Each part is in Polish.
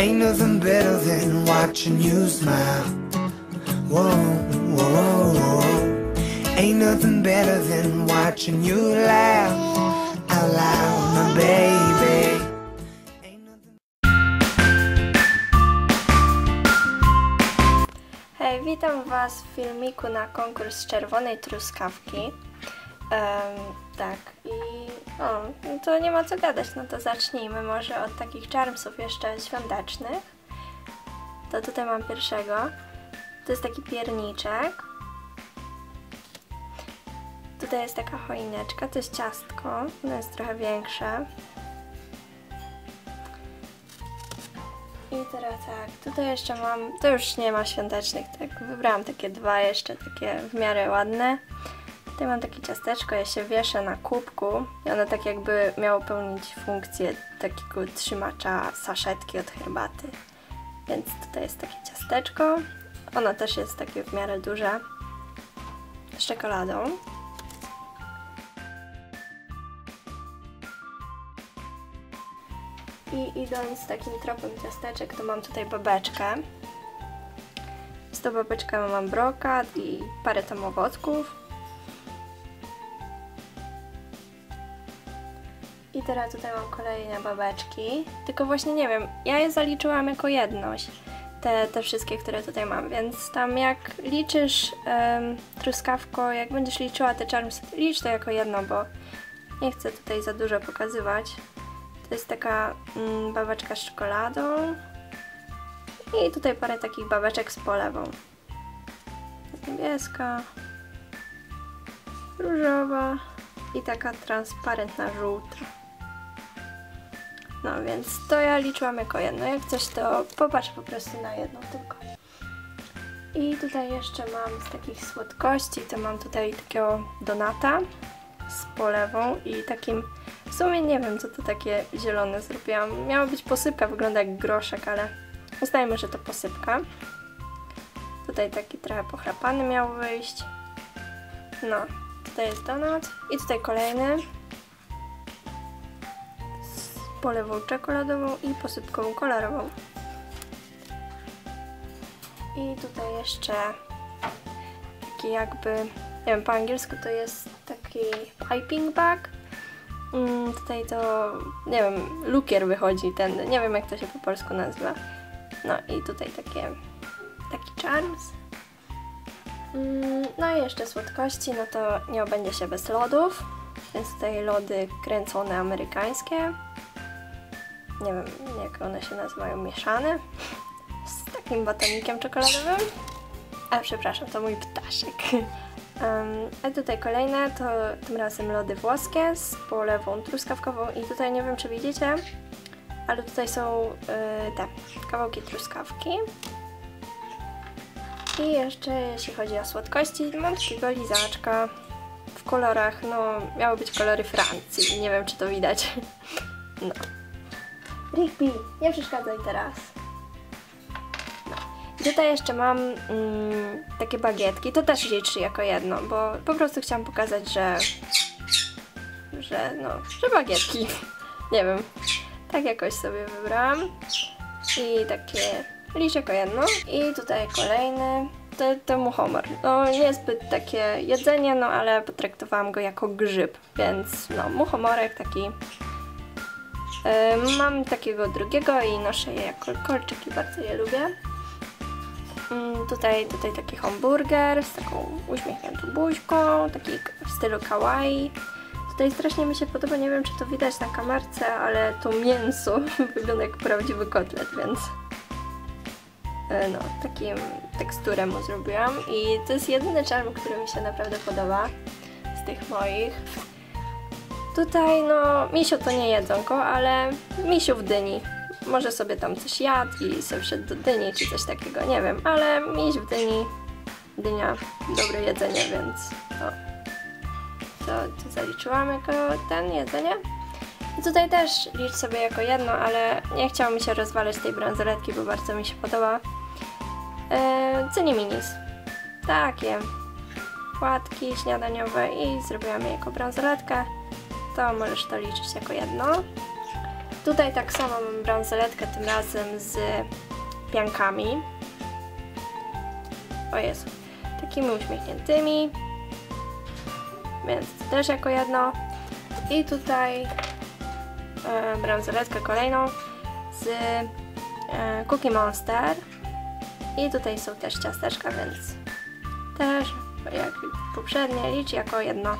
Ain't nothing better than watching you smile. Whoa, whoa, whoa. Ain't nothing better than watching you laugh out loud, my baby. Hej, witam Was w filmiku na konkurs czerwonej truskawki. Em, tak, i o, no to nie ma co gadać, no to zacznijmy może od takich charmsów jeszcze świątecznych. To tutaj mam pierwszego. To jest taki pierniczek. Tutaj jest taka choineczka, to jest ciastko, ono jest trochę większe. I teraz tak, tutaj jeszcze mam, to już nie ma świątecznych, tak, wybrałam takie dwa jeszcze, takie w miarę ładne. Tutaj mam takie ciasteczko, ja się wieszę na kubku i ono tak jakby miało pełnić funkcję takiego trzymacza saszetki od herbaty. Więc tutaj jest takie ciasteczko, ono też jest takie w miarę duże, z czekoladą. I idąc takim tropem ciasteczek, to mam tutaj babeczkę. Z tą babeczką mam brokat i parę tam owocków. I teraz tutaj mam kolejne babeczki. Tylko właśnie nie wiem, ja je zaliczyłam jako jedność. Te, te wszystkie, które tutaj mam, więc tam jak liczysz em, truskawko, jak będziesz liczyła te charms, licz to jako jedno, bo nie chcę tutaj za dużo pokazywać. To jest taka mm, babeczka z czekoladą. I tutaj parę takich babeczek z polewą. Niebieska, różowa i taka transparentna żółta. No więc to ja liczyłam jako jedno. Jak coś to popatrz po prostu na jedną tylko. I tutaj jeszcze mam z takich słodkości, to mam tutaj takiego donata z polewą i takim w sumie nie wiem, co to takie zielone zrobiłam. Miała być posypka, wygląda jak groszek, ale uznajmy, że to posypka. Tutaj taki trochę pochrapany miał wyjść. No, tutaj jest donut i tutaj kolejny polewą czekoladową i posypką kolorową. I tutaj jeszcze taki jakby, nie wiem, po angielsku to jest taki piping bag. Mm, tutaj to, nie wiem, lukier wychodzi ten, nie wiem jak to się po polsku nazywa. No i tutaj takie, taki charms. Mm, no i jeszcze słodkości, no to nie obędzie się bez lodów, więc tutaj lody kręcone amerykańskie. Nie wiem jak one się nazywają, mieszane. Z takim batonikiem czekoladowym. A przepraszam, to mój ptaszek. Um, a tutaj kolejne to tym razem lody włoskie z polewą truskawkową i tutaj nie wiem czy widzicie, ale tutaj są y, te kawałki truskawki. I jeszcze jeśli chodzi o słodkości, mam takiego lizaczka w kolorach, no miały być kolory Francji, nie wiem czy to widać. No. Rigby, nie przeszkadzaj teraz. I tutaj jeszcze mam mm, takie bagietki, to też liczy jako jedno, bo po prostu chciałam pokazać, że że no, że bagietki, nie wiem, tak jakoś sobie wybrałam. I takie liczy jako jedno. I tutaj kolejny, to, to muchomor, no niezbyt takie jedzenie, no ale potraktowałam go jako grzyb, więc no muchomorek taki mam takiego drugiego i noszę je jako kolczyki, bardzo je lubię. Mm, tutaj, tutaj taki hamburger z taką uśmiechniętą buźką, taki w stylu kawaii. Tutaj strasznie mi się podoba, nie wiem czy to widać na kamerce, ale to mięso wygląda jak prawdziwy kotlet, więc e, no, takim teksturę mu zrobiłam i to jest jedyny czarm, który mi się naprawdę podoba z tych moich. Tutaj no, misiu to nie jedzonko, ale misiu w dyni może sobie tam coś jadł i sobie wszedł do dyni czy coś takiego, nie wiem, ale miś w dyni, dynia, dobre jedzenie, więc to, to, to zaliczyłam jako ten jedzenie. I tutaj też licz sobie jako jedno, ale nie chciało mi się rozwalać tej bransoletki, bo bardzo mi się podoba. Eee, Cyniminis. Takie płatki śniadaniowe i zrobiłam je jako bransoletkę. To możesz to liczyć jako jedno. Tutaj tak samo mam bransoletkę, tym razem z piankami. O Jezu, takimi uśmiechniętymi. Więc to też jako jedno. I tutaj e, bransoletkę kolejną z e, Cookie Monster. I tutaj są też ciasteczka, więc też jak poprzednie liczy jako jedno.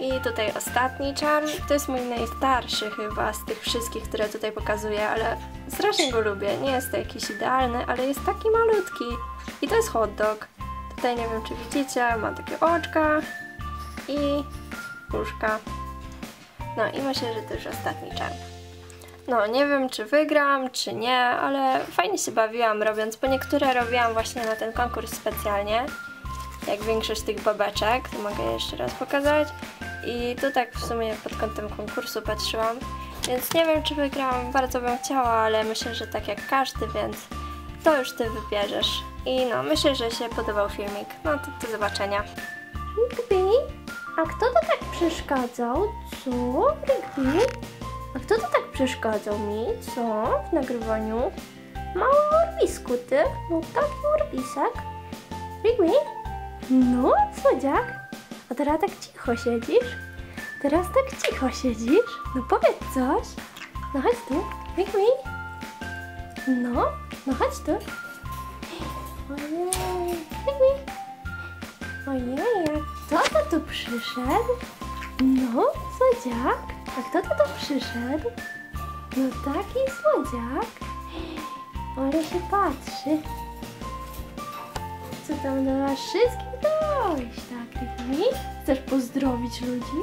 I tutaj ostatni czarn. To jest mój najstarszy chyba z tych wszystkich, które tutaj pokazuję, ale strasznie go lubię. Nie jest to jakiś idealny, ale jest taki malutki. I to jest hot dog. Tutaj nie wiem czy widzicie, ma takie oczka i uszka. No i myślę, że to już ostatni czarn. No, nie wiem czy wygram, czy nie, ale fajnie się bawiłam robiąc, bo niektóre robiłam właśnie na ten konkurs specjalnie, jak większość tych babeczek, to mogę jeszcze raz pokazać. I tu tak w sumie pod kątem konkursu patrzyłam, więc nie wiem czy wygram, bardzo bym chciała, ale myślę, że tak jak każdy, więc to już Ty wybierzesz. I no, myślę, że się podobał filmik. No to do zobaczenia. Rigby? A kto to tak przeszkadzał? Co? Rigby? A kto to tak przeszkadzał mi? Co? W nagrywaniu? Mały urwisku, ty? No taki urwisek. Rigby? No, słodziak? A teraz tak cicho siedzisz? Teraz tak cicho siedzisz? No powiedz coś. No chodź tu. Rigby? No, no chodź tu. Ojej, Rigby. Ojej, a kto to tu przyszedł? No, słodziak. A kto to tu przyszedł? No taki słodziak. Ale się patrzy. Co tam do was wszystkich dojść, nami? Chcesz pozdrowić ludzi?